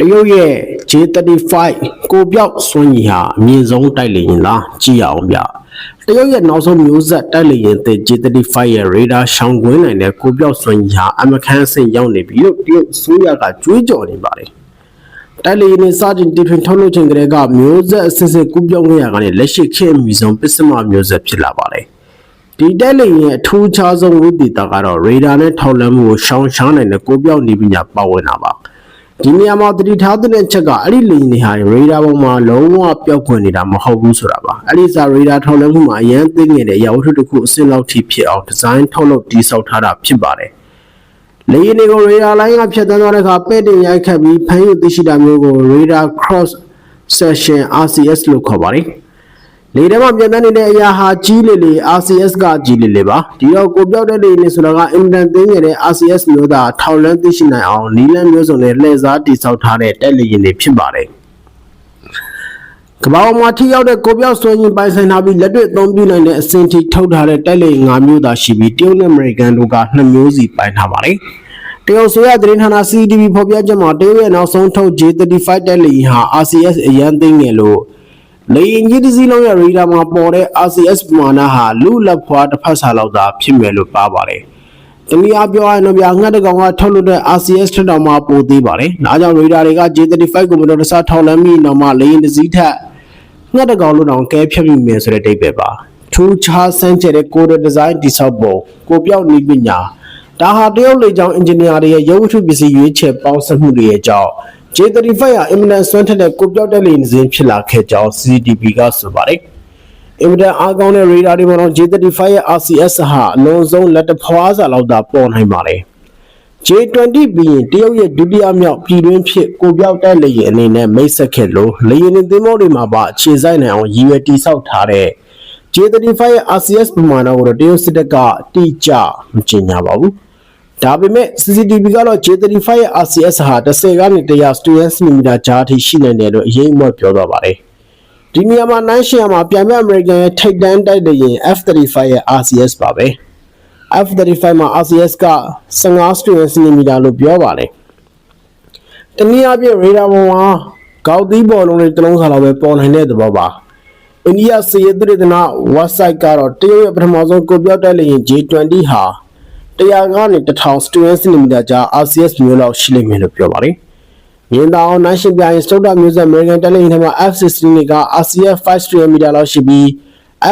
တရုတ်ရဲ့ J35 ကိုပြောက်စွမ်းရည်ဟာအမြင့်ဆုံးတိုက်လေရင်လားကြည့်ရအောင်ဗျတရုတ်ရဲ့နောက်ဆုံးမျိုးဆက်တိုက်လေရင်သစ် J35 ရဲ့ radar ရှောင်ကွင်းနိုင်တဲ့ကိုပြောက်စွမ်းရည်ဟာအမခန်းအဆင့်ရောက်နေပြီလို့တရုတ်အစိုးရကကြွေးကြော်နေပါတယ်တိုက်လေရင်နဲ့စတင်တည်ထွင်ထုတ်လုပ်ခြင်းကလေးကမျိုးဆက်အစစ်စစ်ကူးပြောင်းခဲ့ရကနေလက်ရှိခေတ်အမီဆုံးပစ္စမမျိုးဆက်ဖြစ်လာပါတယ်ဒီတက်လေရင်အထူးခြားဆုံးဝိသေသကတော့ radar နဲ့ထောက်လှမ်းမှုကိုရှောင်ရှားနိုင်တဲ့ကိုပြောက်နေပညာပါဝင်တာပါ ဒီနေရာမှာတတိထားတဲ့ချက်ကအဲ့ဒီလေရင်တွေဟာ radar ပေါ်မှာလုံးဝပျောက်ခွင့်နေတာမဟုတ်ဘူးဆိုတာပါအဲ့ဒီစာ radar ထောက်လှမ်းမှုမှာအရန်သိငယ်တဲ့အရာဝတ္ထုတစ်ခုအဆင့်လောက်ထိဖြစ်အောင်ဒီဇိုင်းထုတ်လုပ်တည်ဆောက်ထားတာဖြစ်ပါတယ်လေရင်တွေကို radar line ကဖြတ်သန်းသွားတဲ့အခါပဲ့တင်ရိုက်ခတ်ပြီးဖမ်းယူသိရှိတာမျိုးကို radar cross section RCS လို့ခေါ်ပါတယ် လေထဲမှာပြန်တန်းနေတဲ့အရာဟာကြီးလေလေ RCS ကကြီးလေလေပါဒီတော့ကိုပြောက်တဲ့လေနေဆိုတာကအင်တန်သိငယ်တဲ့ RCS မျိုးသားထောက်လန်းသိရှိနိုင်အောင်နီလန်းမျိုးစုံနဲ့လှည့်စားတည်ဆောက်ထားတဲ့တက်လေရင်တွေဖြစ်ပါတယ်ကမ္ဘာပေါ်မှာထိရောက်တဲ့ကိုပြောက်ဆွေးရင်ပိုင်ဆိုင်ထားပြီးလက်တွေ့အသုံးပြုနိုင်တဲ့အဆင့်ထိထုတ်ထားတဲ့တက်လေ၅မျိုးသာရှိပြီးတရုတ်နဲ့အမေရိကန်တို့က2မျိုးစီပိုင်ထားပါတယ်တရုတ်ဆိုရသတင်းဌာန CCTV ဖော်ပြချက်မှာတရုတ်ရဲ့နောက်ဆုံးထုတ် J35 တက်လေရင်ဟာ RCS အရန်သိငယ်လို့ လေရင်ကြီးတစ်စီးလုံးရဲ့ radar မှာပေါ်တဲ့ RCS ပမာဏဟာလူလက်ဖွာတစ်ဖက်စာလောက်သာဖြစ်မယ်လို့ပါပါတယ်။တနည်းအားပြောရရင်တော့ဗျာငှက်တကောင်ကထုတ်လုပ်တဲ့ RCS ထက်တောင်မှပိုသေးပါတယ်။ဒါကြောင့် radar တွေက J35 ကိုမတော်တဆထောက်လှမ်းပြီးနောက်မှလေရင်တစ်စီးထက်ငှက်တကောင်လို့တောင်ကဲဖြတ်မိမယ်ဆိုတဲ့အိဗယ်ပါ။ထူးခြားစမ်းကြတဲ့ code design တိဆောက်ပုံကိုပြောက်နည်းပညာဒါဟာတရုတ်လေကြောင်းအင်ဂျင်နီယာတွေရဲ့ရုပ်ဝတ္ထုပစ္စည်းရွေးချယ်ပေါင်းစပ်မှုတွေရဲ့အကြောင်း J35 ဟာအင်မတန်ဆွမ်းထက်တဲ့ကိုပြောက်တဲ့လေယာဉ်စဉ်ဖြစ်လာခဲ့ကြောင်း CCTV ကဆိုပါတယ်။အင်မတန်အားကောင်းတဲ့ radar တွေပေါ်တော့ J35 ရဲ့ RCS ဟာအလုံးစုံလက်တဖွာစာလောက်သာပေါ်နိုင်ပါတယ်။ J20 ပြီးရင်တရုတ်ရဲ့ဒုတိယမြောက်ပြည်တွင်းဖြစ်ကိုပြောက်တဲ့လေယာဉ်အနေနဲ့မိတ်ဆက်ခဲ့လို့လေယာဉ်သင်္ဘောတွေမှာပါအခြေစိုက်နိုင်အောင်ရည်ရွယ်တည်ဆောက်ထားတဲ့ J35 ရဲ့ RCS ပမာဏကိုတော့တရုတ်စစ်တပ်ကတိကျမကြေညာပါဘူး။ ဒါပေမဲ့ CCTV ကတော့ J35 ရဲ့ RCS ဟာ10ကနေ100 student cm ကြားအထိရှိနိုင်တယ်လို့အရေးအမွတ်ပြောသွားပါတယ်။ဒီနေရာမှာနိုင်ရှင်မှာပြန်ပြအမေရိကန်ရဲ့ထိပ်တန်းတိုက်တဲ့ရင် F35 ရဲ့ RCS ပါပဲ။ F35 မှာ RCS က15 student cm လို့ပြောပါတယ်။တနည်းအားဖြင့် radar ပေါ်မှာကောက်သီးပေါ်လုံးတွေတစ်လုံးစာလောက်ပဲပေါ်နိုင်တဲ့သဘောပါ။အိန္ဒိယစေယသရတနာ website ကတော့တရုတ်ရဲ့ပထမဆုံးကိုပြောက်တဲ့လေရင် J20 ဟာ 100ကနေ1000 student cm ကြား RCS မျိုးလောက်ရှိလိမ့်မယ်လို့ပြောပါတယ်။မြင်းတောင်နိုင်ရှင်ပြိုင်စတုဒ္ဓမျိုးဆက် American တက်လေရင်ထဲမှာ F16 တွေက RCS 5 student meter လောက်ရှိပြီး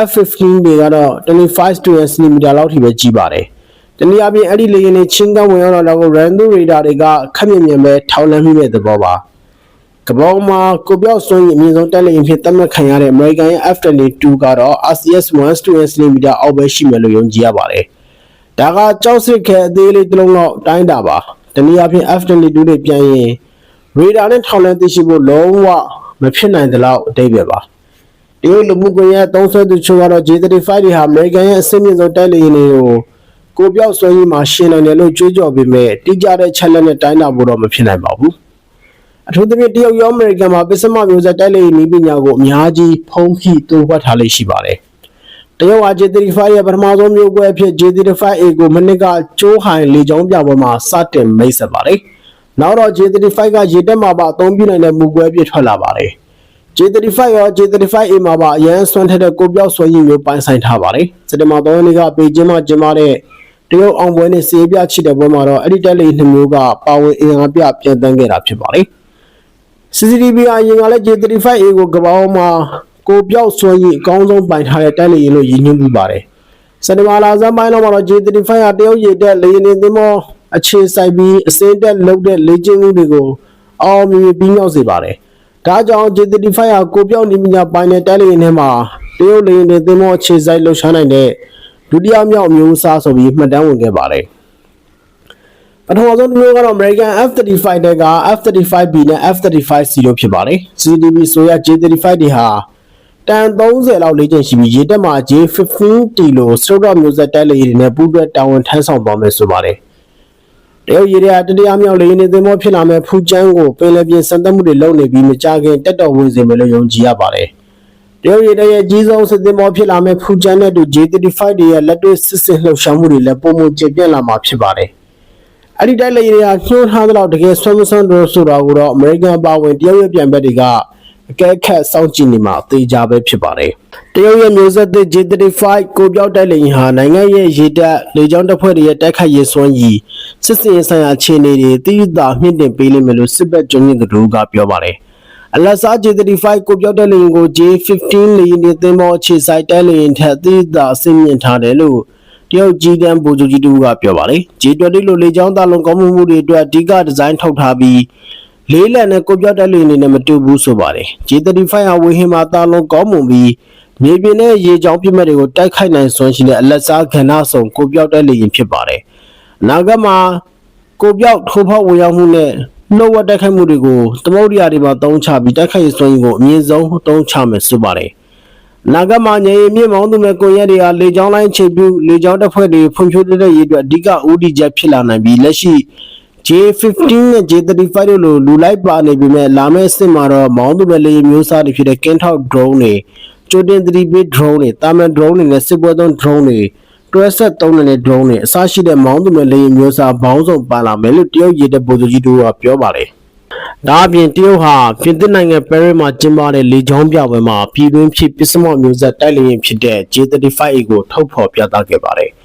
F15 တွေကတော့25 student cm လောက်ထိပဲကြီးပါတယ်။တနည်းအားဖြင့်အဲ့ဒီလေယာဉ်တွေချင်းကန်းဝင်ရောက်တော့ကို random radar တွေကခက်မြင်မြင်ပဲထောက်လှမ်းမိတဲ့သဘောပါ။ကပောင်မှာကိုပြောက်စွန်းရင်အမြင့်ဆုံးတက်လေရင်ဖြစ်သတ်မှတ်ခံရတဲ့ American ရဲ့ F22 ကတော့ RCS 1 student cm အောက်ပဲရှိမယ်လို့ယုံကြည်ရပါတယ်။ ဒါကကြောက်စစ်ခဲအသေးလေးတစ်လုံးတော့တိုင်းတာပါ။တနည်းအားဖြင့် F22 တွေပြန်ရင် radar နဲ့ထောက်လှမ်းသိရှိဖို့လုံးဝမဖြစ်နိုင်သလောက်အတိတ်ပဲပါ။တရုတ်လူမှုကွန်ရက်သုံးဆွဲသူချို့ကတော့ J35 တွေဟာ American ရဲ့အဆင့်မြင့်ဆုံးတိုက်လေယာဉ်တွေကိုကိုပြောက်ဆွဲရေးမှာရှင်းနိုင်တယ်လို့ကြွေးကြော်ပေမဲ့တိကျတဲ့ချက်လက်နဲ့တိုင်းတာဖို့တော့မဖြစ်နိုင်ပါဘူး။အထူးသဖြင့်တရုတ်ရောအမေရိကန်မှာပစ္စမမျိုးဆက်တိုက်လေယာဉ်နည်းပညာကိုအများကြီးဖုံးဖိတိုးပတ်ထားလေးရှိပါတယ်။ တရုတ်ဟာ J35 ရဲ့ပထမဆုံးမျိုးကွဲအဖြစ် J35A ကိုမနစ်ကကျိုးဟိုင်လေကြောင်းပြပွဲမှာစတင်မိတ်ဆက်ပါတယ်။နောက်တော့ J35 ကရေတက်မှာပါအသုံးပြုနိုင်တဲ့မူကွဲအဖြစ်ထွက်လာပါတယ်။ J35 ရော J35A မှာပါအရန်ဆွမ်းထက်တဲ့ကိုပြောက်ဆွဲရည်မျိုးပိုင်ဆိုင်ထားပါတယ်။စက်တင်ဘာ3ရက်နေ့ကပေကျင်းမှာကျင်းပတဲ့တရုတ်အောင်ပွဲနဲ့စေပြချစ်တဲ့ပွဲမှာတော့အဲ့ဒီတက်လေနှစ်မျိုးကပါဝင်အင်အားပြပြန်တန်းခဲ့တာဖြစ်ပါတယ်။ CCTV အရင်ကလည်း J35A ကိုကပောင်းမှာ ကိုပြောက်ဆွဲရည်အကောင်းဆုံးပိုင်ထားတဲ့တက်လေရင်လို့ရည်ညွှန်းပြပါတယ်။စက်တင်ဘာလဆန်းပိုင်းတော့မှာတော့ J35 ကတရုတ်ရည်တက်လေရင်တွေသင်းမောအခြေဆိုင်ပြီးအစင်းတက်လုပ်တဲ့လေ့ကျင့်မှုတွေကိုအောင်မြင်ပြီးမြောက်စေပါတယ်။ဒါကြောင့် J35 ဟာကိုပြောက်နေမြပိုင်တဲ့တက်လေရင်ထဲမှာတရုတ်လေရင်တွေသင်းမောအခြေဆိုင်လှုပ်ရှားနိုင်တဲ့ဒုတိယမြောက်မျိုးအစားဆိုပြီးမှတ်တမ်းဝင်ခဲ့ပါတယ်ပထမဆုံးတစ်မျိုးကတော့ American F35 တဲ့က F35B နဲ့ F35C တို့ဖြစ်ပါတယ်။ CDB ဆိုရ J35 တွေဟာ တန်30လောက်လေးချိန်ရှိပြီးရေတက်မှာ J15T လို့စတုဒ္ဓမျိုးဆက်တက်လေတွေနဲ့ပူးတွဲတာဝန်ထမ်းဆောင်သွားမယ်ဆိုပါတယ်။တရုတ်ရေတွေကတတိယမြောက်လေယာဉ်တွေသင်္ဘောဖြစ်လာမဲ့ဖူကျန်းကိုပင်လယ်ပြင်စံတက်မှုတွေလုပ်နေပြီးမကြခင်တက်တော်ဝင်စေမယ်လို့ယုံကြည်ရပါတယ်။တရုတ်ရေတွေရဲ့ကြီးဆုံးစစ်သင်္ဘောဖြစ်လာမဲ့ဖူကျန်းနဲ့တူ J35 တွေရဲ့လက်တွေ့စစ်စစ်လှုပ်ရှားမှုတွေလည်းပုံမှန်ကျပြန့်လာမှာဖြစ်ပါတယ်။အဲ့ဒီတိုက်လေယာဉ်တွေကညှိုးထားသလောက်တကယ်ဆွမ်းမဆွမ်းတို့ဆိုတာကိုတော့အမေရိကန်ပါဝင်တရုတ်ရဲ့ပြန်ဘက်တွေက အကဲခတ်စောင့်ကြည့်နေမှာအသေးကြပဲဖြစ်ပါတယ်တရုတ်ရဲ့မျိုးဆက်သစ် J35 ကိုပြောက်တိုက်လေယာဉ်ဟာနိုင်ငံရဲ့ရေတပ်လေကြောင်းတပ်ဖွဲ့တွေရဲ့တိုက်ခိုက်ရေးစွမ်းရည်စစ်စင်ရေးဆိုင်ရာအခြေအနေတွေတည်ယူတာမြင့်တင်ပေးလိမ့်မယ်လို့စစ်ဘက်ကျွမ်းကျင်သူတို့ကပြောပါတယ်အလတ်စား J35 ကိုပြောက်တဲ့လေယာဉ်ကို J15 လေယာဉ်တွေသင်္ဘောအခြေစိုက်တိုက်လေယာဉ်ထက်သီးသာအဆင့်မြင့်ထားတယ်လို့တရုတ်ကြီးကန်းဗိုလ်ချုပ်ကြီးတူကပြောပါတယ် J20 လိုလေကြောင်းသားလုံးကောင်းမှုမှုတွေအတွက်အဓိကဒီဇိုင်းထုတ်ထားပြီး လေးလက်နဲ့ကိုပြောက်တဲ့လေယာဉ်တွေနဲ့မတူဘူးဆိုပါတယ် J35 ဟာဝေဟင်မှာသားလုံးကောင်းမှုပြီးမြေပြင်နဲ့ရေကြောင်းပြစ်မှတ်တွေကိုတိုက်ခိုက်နိုင်စွမ်းရှိတဲ့အလတ်စားခန္ဓာဆောင်ကိုပြောက်တဲ့လေယာဉ်ဖြစ်ပါတယ်အနာဂတ်မှာကိုပြောက်ထိုးဖောက်ဝင်ရောက်မှုနဲ့နှုတ်ဝက်တိုက်ခိုက်မှုတွေကိုသမုဒ္ဒရာတွေမှာတုံးချပြီးတိုက်ခိုက်ရေးစွမ်းရည်ကိုအမြင့်ဆုံးတုံးချမယ်ဆိုပါတယ်နာဂမညရင်မြင့်မောင်းသူမဲ့ကိုရက်တွေကလေကြောင်းလိုင်းချိန်ပြုလေကြောင်းတပ်ဖွဲ့တွေဖွံ့ဖြိုးတဲ့ရေးအတွက်အဓိကဦးတည်ချက်ဖြစ်လာနိုင်ပြီးလက်ရှိ J15 နဲ့ J35 တို့လိုလူလိုက်ပါနေပေမဲ့လာမယ့်စစ်မှာတော့မောင်းသူမဲ့လေမျိုးစားတွေဖြစ်တဲ့ကင်းထောက် drone တွေကျိုတင်သတိပေး drone တွေတာမန် drone တွေနဲ့စစ်ပွဲသုံး drone တွေတွဲဆက်သုံးတဲ့ drone တွေအစရှိတဲ့မောင်းသူမဲ့လေမျိုးစားဘောင်းစုံပါလာမယ်လို့တရုတ်ရေတပ်ဗိုလ်ချုပ်ကြီးတို့ကပြောပါတယ်ဒါအပြင်တရုတ်ဟာပြင်သစ်နိုင်ငံပဲရစ်မှာကျင်းပတဲ့လေကြောင်းပြပွဲမှာပြည်တွင်းဖြစ်ပစ္စမော့မျိုးဆက်တိုက်လေယာဉ်ဖြစ်တဲ့ J35A ကိုထုတ်ဖော်ပြသခဲ့ပါတယ်။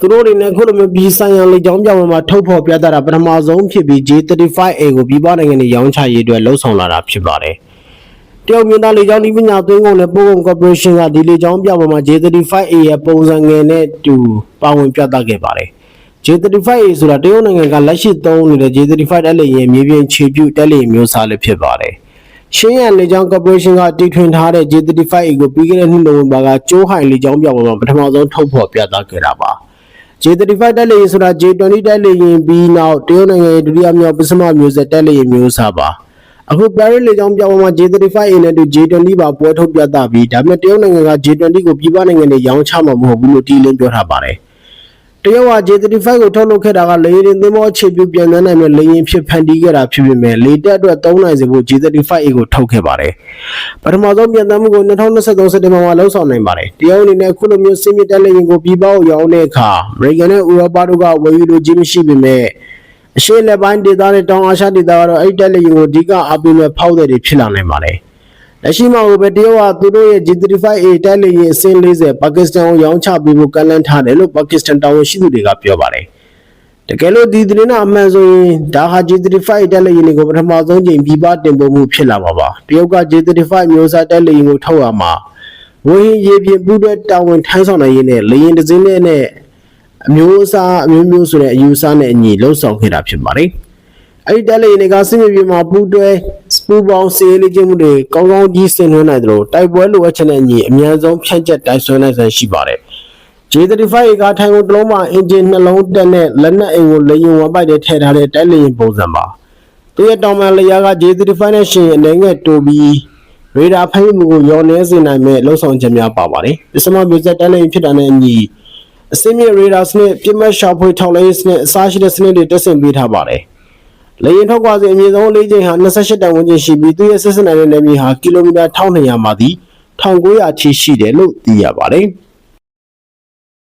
သူတို့တွေနဲ့ခုလိုမျိုးပြည်ဆိုင်ရာလေကြောင်းပြပွဲမှာထုတ်ဖော်ပြသတာပထမဆုံးဖြစ်ပြီး J35A ကိုပြည်ပနိုင်ငံတွေရောင်းချရေးအတွက်လှုံ့ဆော်လာတာဖြစ်ပါတယ်။တရုတ်မြို့သားလေကြောင်းဒီပညာသွင်းကုန်နဲ့ပို့ကုန်ကော်ပိုရေးရှင်းကဒီလေကြောင်းပြပွဲမှာ J35A ရဲ့ပုံစံငယ်နဲ့တူပါဝင်ပြသခဲ့ပါတယ်။ J35A ဆိုတာတရုတ်နိုင်ငံကလက်ရှိသုံးနေတဲ့ J35 တက်လေယာဉ်မြေပြင်ခြေပြုတ်တက်လေယာဉ်မျိုးစားလေးဖြစ်ပါတယ်။ရှင်းရန်လေကြောင်းကော်ပိုရေးရှင်းကတီထွင်ထားတဲ့ J35A ကိုပြီးခဲ့တဲ့နှစ်နိုဝင်ဘာကကျိုးဟိုင်လေကြောင်းပြပွဲမှာပထမဆုံးထုတ်ဖော်ပြသခဲ့တာပါ။ J35 တက်လေယာဉ်ဆိုတာ J20 တက်လေယာဉ်ပြီးနောက်တရုတ်နိုင်ငံရဲ့ဒုတိယမြောက်ပစ္စမမျိုးဆက်တက်လေယာဉ်မျိုးစားပါ။အခု Paris လေကြောင်းပြပွဲမှာ J35A နဲ့တူ J20 ပါပွဲထုတ်ပြသပြီးဒါပေမဲ့တရုတ်နိုင်ငံက J20 ကိုပြည်ပနိုင်ငံတွေရောင်းချမှာမဟုတ်ဘူးလို့တီးလင်းပြောထားပါတယ်။ တရုတ်ဟာ J35 ကိုထုတ်လုပ်ခဲ့တာကလေယာဉ်သင်္ဘောအခြေပြုပြန်နှမ်းနိုင်မဲ့လေယာဉ်ဖြစ်ဖန်တီးခဲ့တာဖြစ်ပေမဲ့လေတပ်အတွက်သုံးနိုင်စေဖို့ J35A ကိုထုတ်ခဲ့ပါတယ်။ပထမဆုံးပြန်နှမ်းမှုကို2023စက်တင်ဘာမှာလှုပ်ဆောင်နိုင်ပါတယ်။တရုတ်အနေနဲ့အခုလိုမျိုးစစ်မြစ်တပ်လေယာဉ်ကိုပြည်ပကိုရောင်းတဲ့အခါအမေရိကန်နဲ့ဥရောပတို့ကဝယ်ယူလိုခြင်းမရှိပေမဲ့အရှေ့လက်ပိုင်းဒေသနဲ့တောင်အာရှဒေသကတော့အဲ့ဒီတပ်လေယာဉ်ကိုအဓိကအားပေးမဲ့ဖောက်သည်တွေဖြစ်လာနိုင်ပါတယ်။ လက်ရှိမှာဟိုပဲတရုတ်ဟာသူတို့ရဲ့ G35A တိုက်လေယာဉ်အစင်း40ပါကစ္စတန်ကိုရောင်းချပေးဖို့ကမ်းလှမ်းထားတယ်လို့ပါကစ္စတန်တာဝန်ရှိသူတွေကပြောပါတယ်။တကယ်လို့ဒီသတင်းအမှန်ဆိုရင်ဒါဟာ G35 တိုက်လေယာဉ်တွေကိုပထမဆုံးချိန်ပြည်ပတင်ပို့မှုဖြစ်လာမှာပါ။တရုတ်က G35 မျိုးစားတိုက်လေယာဉ်ကိုထုတ်ရမှာဝင်းရေပြင်ပူးတွဲတာဝန်ထမ်းဆောင်နိုင်ရင်းနဲ့လေယာဉ်တစ်စင်းနဲ့နဲ့အမျိုးအစားအမျိုးမျိုးဆိုတဲ့အယူအဆနဲ့အညီလှုပ်ဆောင်ခဲ့တာဖြစ်ပါတယ်။အဲ့ဒီတက်လေယာဉ်တွေကစစ်မြေပြင်မှာပူးတွဲစ ပူပေါင်းစေးလေးချင်းမှုတွေကောင်းကောင်းကြီးဆင်နွှဲနိုင်တယ်လို့တိုက်ပွဲလိုအပ်ချက်နဲ့အညီအများဆုံးဖြန့်ကျက်တိုက်ဆွဲနိုင်ဆန်ရှိပါတယ်။ J35A ကထိုင်ကုန်တစ်လုံးမှာအင်ဂျင်နှလုံးတက်နဲ့လက်နက်အိမ်ကိုလေယာဉ်ဝမ်ပိုက်တွေထည့်ထားတဲ့တိုက်လေယာဉ်ပုံစံပါ။သူရဲ့တောင်ပန်လေယာက J35 နဲ့ရှင်အနေငယ်တိုးပြီးရေဒါဖိမှုကိုရောနေစေနိုင်မဲ့လှုပ်ဆောင်ချက်များပါပါတယ်။ပစ္စမမျိုးဆက်တိုက်လေယာဉ်ဖြစ်တာနဲ့အညီအစင်းမြရေဒါစနစ်ပြစ်မှတ်ရှာဖွေထောက်လှမ်းရေးစနစ်အစားရှိတဲ့စနစ်တွေတက်ဆင်ပေးထားပါတယ်။ လေယာဉ်ထောက်ကွာစဉ်အမြင့်ဆုံးလေးချိန်ဟာ28တန်ဝန်းကျင်ရှိပြီးသူရဲ့ဆက်စပ်နိုင်တဲ့နေမြေဟာကီလိုမီတာ1200မှာသည်1900ချီရှိတယ်လို့သိရပါတယ်။